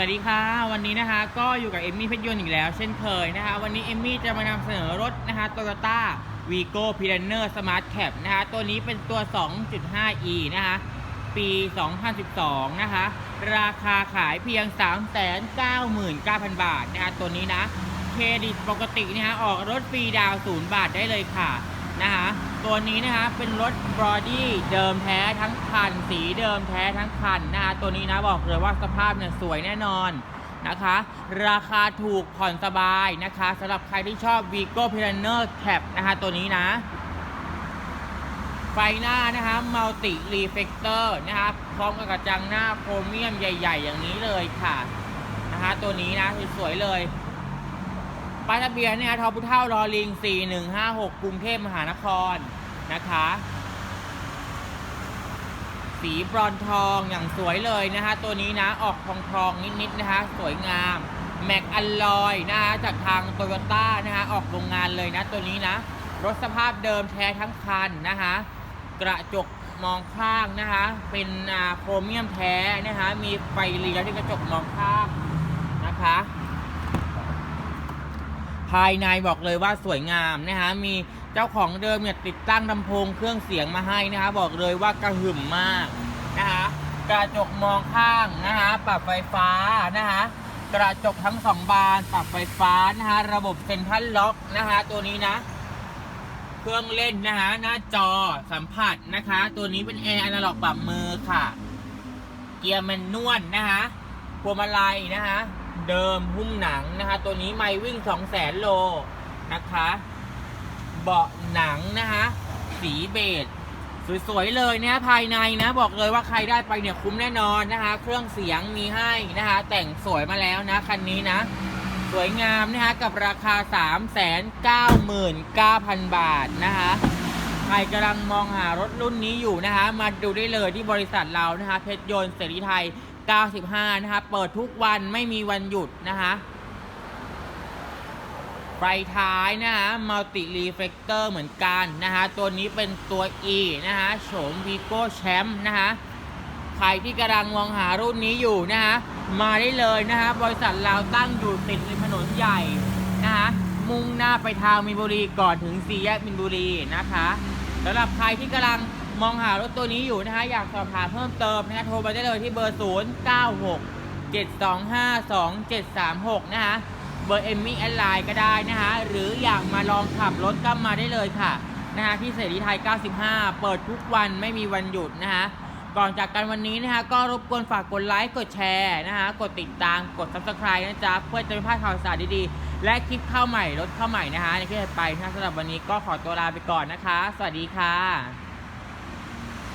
สวัสดีค่ะ วันนี้นะคะก็อยู่กับเอมมี่เพชรยนต์อีกแล้ว เช่นเคยนะคะ วันนี้เอมมี่จะมานำเสนอรถนะคะ Toyota Vigo p i r a n e r Smart Cap นะคะ ตัวนี้เป็นตัว 2.5e นะคะ ปี 2012 นะคะ ราคาขายเพียง 399,000 บาทนะคะ ตัวนี้นะ เครดิตปกตินะคะออกรถฟรีดาว 0 บาทได้เลยค่ะ ตัวนี้นะคะเป็นรถบอดี้เดิมแท้ทั้งคัน สีเดิมแท้ทั้งคันนะคะตัวนี้นะบอกเลยว่าสภาพเนี่ยสวยแน่นอนนะคะ ราคาถูกผ่อนสบายนะคะสำหรับใครที่ชอบ Vigo p i r a n e r Cap นะคะตัวนี้นะ ไฟหน้านะคะมัลติรีเฟกเตอร์นะคะพร้อมกับกระจังหน้าโครเมียมใหญ่ ๆ อย่างนี้เลยค่ะนะคะตัวนี้นะสวยๆเลย ป้ายทะเบียนเนี่ยทอพุเท่ารอลิง 4156 กรุงเทพมหานครนะคะ สีบรอนทองอย่างสวยเลยนะคะตัวนี้นะออกทองทองนิดๆนะคะ สวยงามแม็กอัลลอยนะคะจากทางโตโยต้านะคะออกโรงงานเลยนะตัวนี้นะ รถสภาพเดิมแท้ทั้งคันนะคะกระจกมองข้างนะคะ เป็นโครเมียมแท้นะคะมีไฟเลี้ยวที่กระจกมองข้างนะคะ ภายในบอกเลยว่าสวยงามนะคะมีเจ้าของเดิมเนี่ยติดตั้งลำโพงเครื่องเสียงมาให้นะคะบอกเลยว่ากระหึ่มมากนะคะกระจกมองข้างนะคะปรับไฟฟ้านะคะกระจกทั้งสองบานปรับไฟฟ้านะคะระบบเซ็นทรัลล็อกนะคะตัวนี้นะ เครื่องเล่นนะคะหน้าจอสัมผัสนะคะ ตัวนี้เป็นแอร์อนาล็อกปรับมือค่ะ เกียร์แมนนวลนะคะพวงมาลัยนะคะ เดิมหุ้มหนังนะคะ ตัวนี้ไม่วิ่ง2 0 0แสนโลนะคะ เบาะหนังนะคะสีเบจสวยๆเลยนะภายในนะ บอกเลยว่าใครได้ไปเนี่ยคุ้มแน่นอนนะคะ เครื่องเสียงมีให้นะคะ แต่งสวยมาแล้วนะคันนี้นะ สวยงามนะคะกับราคา 399,000 บาทนะคะใครกำลังมองหารถรุ่นนี้อยู่นะคะ มาดูได้เลยที่บริษัทเรานะคะเพชรยนต์เสรีไทย 95 นะคะ เปิดทุกวันไม่มีวันหยุดนะคะไฟท้ายนะคะมัลติรีเฟกเตอร์เหมือนกันนะคะตัวนี้เป็นตัว E นะคะโฉม Vigo Champ นะคะใครที่กำลังมองหารุ่นนี้อยู่นะคะมาได้เลยนะคะบริษัทเราตั้งอยู่ติดริมถนนใหญ่นะคะมุ่งหน้าไปทางมินบุรีก่อนถึงสี่แยกมินบุรีนะคะสำหรับใครที่กำลัง มองหารถตัวนี้อยู่นะคะอยากสอบถามเพิ่มเติมนะคะโทรมาได้เลยที่เบอร์ 0 9 6 7 2 5 2 7 3 6 นะคะเบอร์เอมมี่แอดไลน์ก็ได้นะคะหรืออยากมาลองขับรถก็มาได้เลยค่ะนะคะที่เสรีไทย 95 เปิดทุกวันไม่มีวันหยุดนะคะก่อนจากกันวันนี้นะคะก็รบกวนฝากกดไลค์กดแชร์นะคะกดติดตามกด subscribe นะจ๊ะเพื่อจะไม่พลาดข่าวสารดีๆ และคลิปเข้าใหม่รถเข้าใหม่นะคะในที่ถัดไปนะสำหรับวันนี้ก็ขอตัวลาไปก่อนนะคะ สวัสดีค่ะ